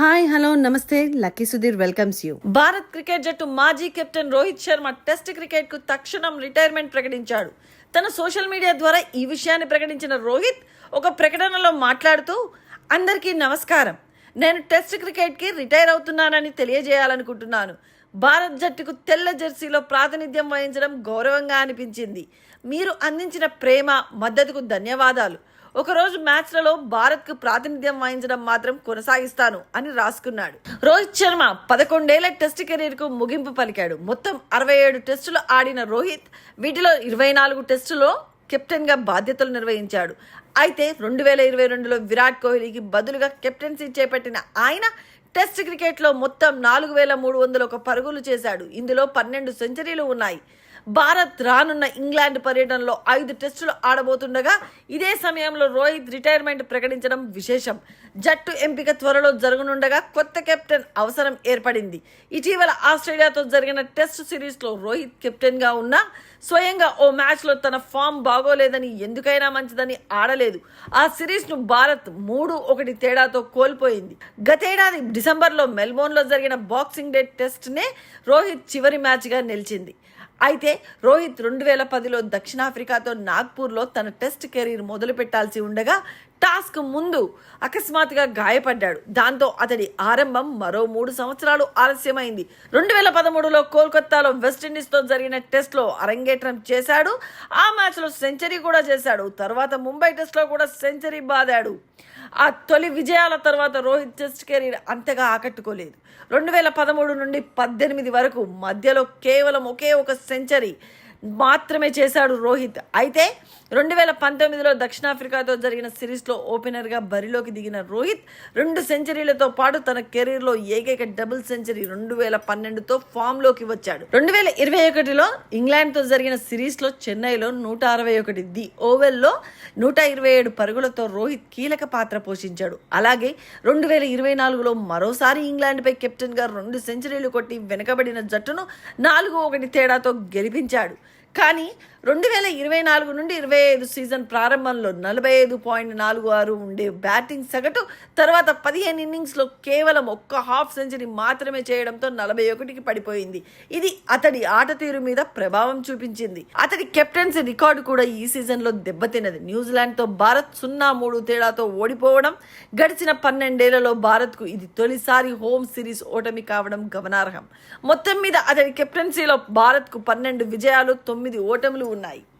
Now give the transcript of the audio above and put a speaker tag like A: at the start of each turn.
A: Hi hello నమస్తే Lucky Sudheer welcomes you
B: Bharat cricket జట్టు మాజీ కెప్టెన్ రోహిత్ శర్మ టెస్ట్ క్రికెట్కు తక్షణం రిటైర్మెంట్ ప్రకటించాడు. తన సోషల్ మీడియా ద్వారా ఈ విషయాన్ని ప్రకటించిన రోహిత్ ఒక ప్రకటనలో మాట్లాడుతూ అందరికీ నమస్కారం. నేను టెస్ట్ క్రికెట్కి రిటైర్ అవుతున్నానని తెలియజేయాలనుకుంటున్నాను. భారత్ జట్టుకు తెల్ల జెర్సీలో ప్రాతినిధ్యం వహించడం గౌరవంగా అనిపించింది. మీరు అందించిన ప్రేమ మద్దతుకు ధన్యవాదాలు. ఒకరోజు మ్యాచ్లలో భారత్కు ప్రాతినిధ్యం వహించడం మాత్రం కొనసాగిస్తాను అని రాసుకున్నాడు. రోహిత్ శర్మ పదకొండేళ్ళ టెస్ట్ కెరీర్కు ముగింపు పలికాడు. మొత్తం అరవై ఏడు టెస్టులు ఆడిన రోహిత్ వీటిలో ఇరవై నాలుగు టెస్టులో కెప్టెన్గా బాధ్యతలు నిర్వహించాడు. అయితే రెండు వేల ఇరవై రెండులో విరాట్ కోహ్లీకి బదులుగా కెప్టెన్సీ చేపట్టిన ఆయన టెస్ట్ క్రికెట్లో మొత్తం నాలుగు వేల మూడు వందల ఒక పరుగులు చేశాడు. ఇందులో పన్నెండు సెంచరీలు ఉన్నాయి. భారత్ రానున్న ఇంగ్లాండ్ పర్యటనలో ఐదు టెస్టులు ఆడబోతుండగా ఇదే సమయంలో రోహిత్ రిటైర్మెంట్ ప్రకటించడం విశేషం. జట్టు ఎంపిక త్వరలో జరగనుండగా కొత్త కెప్టెన్ అవసరం ఏర్పడింది. ఇటీవల ఆస్ట్రేలియాతో జరిగిన టెస్ట్ సిరీస్లో రోహిత్ కెప్టెన్గా ఉన్నా స్వయంగా ఓ మ్యాచ్లో తన ఫామ్ బాగోలేదని ఎందుకైనా మంచిదని ఆడలేదు. ఆ సిరీస్ను భారత్ మూడు ఒకటి తేడాతో కోల్పోయింది. గతేడాది డిసెంబర్లో మెల్బోర్న్లో జరిగిన బాక్సింగ్ డే టెస్ట్నే రోహిత్ చివరి మ్యాచ్గా నిలిచింది. అయితే రోహిత్ రెండు వేల పదిలో దక్షిణాఫ్రికాతో నాగ్పూర్లో తన టెస్ట్ కెరీర్ మొదలు పెట్టాల్సి ఉండగా టాస్క్ ముందు అకస్మాత్తుగా గాయపడ్డాడు. దాంతో అతడి ఆరంభం మరో మూడు సంవత్సరాలు ఆలస్యమైంది. రెండు వేల పదమూడులో కోల్కత్తాలో వెస్టిండీస్తో జరిగిన టెస్ట్లో అరంగేట్రం చేశాడు. ఆ మ్యాచ్లో సెంచరీ కూడా చేశాడు. తర్వాత ముంబై టెస్ట్లో కూడా సెంచరీ బాదాడు. ఆ తొలి విజయాల తర్వాత రోహిత్ టెస్ట్ కెరీర్ అంతగా ఆకట్టుకోలేదు. రెండు వేల పదమూడు నుండి పద్దెనిమిది వరకు మధ్యలో కేవలం ఒకే ఒక సెంచరీ మాత్రమే చేశాడు రోహిత్. అయితే రెండు వేల పంతొమ్మిదిలో దక్షిణాఫ్రికాతో జరిగిన సిరీస్లో ఓపెనర్గా బరిలోకి దిగిన రోహిత్ రెండు సెంచరీలతో పాటు తన కెరీర్లో ఏకైక డబుల్ సెంచరీ రెండు వేల పన్నెండుతో ఫామ్లోకి వచ్చాడు. రెండు వేల ఇరవై ఒకటిలో ఇంగ్లాండ్తో జరిగిన సిరీస్లో చెన్నైలో నూట అరవై ఒకటి ది ఓవెల్లో నూట ఇరవై ఏడు పరుగులతో రోహిత్ కీలక పాత్ర పోషించాడు. అలాగే రెండు వేల ఇరవై నాలుగులో మరోసారి ఇంగ్లాండ్పై కెప్టెన్గా రెండు సెంచరీలు కొట్టి వెనుకబడిన జట్టును నాలుగు ఒకటి తేడాతో గెలిపించాడు. కానీ రెండు వేల ఇరవై నాలుగు నుండి ఇరవై ఐదు సీజన్ ప్రారంభంలో నలభై ఐదు పాయింట్ నాలుగు ఆరు ఉండే బ్యాటింగ్ సగటు తర్వాత పదిహేను ఇన్నింగ్స్లో కేవలం ఒక్క హాఫ్ సెంచరీ మాత్రమే చేయడంతో నలభై ఒకటికి పడిపోయింది. ఇది అతడి ఆట తీరు మీద ప్రభావం చూపించింది. అతడి కెప్టెన్సీ రికార్డు కూడా ఈ సీజన్లో దెబ్బతిన్నది. న్యూజిలాండ్తో భారత్ సున్నా మూడు తేడాతో ఓడిపోవడం గడిచిన పన్నెండేళ్ళలో భారత్కు ఇది తొలిసారి హోమ్ సిరీస్ ఓటమి కావడం గమనార్హం. మొత్తం మీద అతడి కెప్టెన్సీలో భారత్కు పన్నెండు విజయాలు తొమ్మిది తొమ్మిది ఓటములు ఉన్నాయి.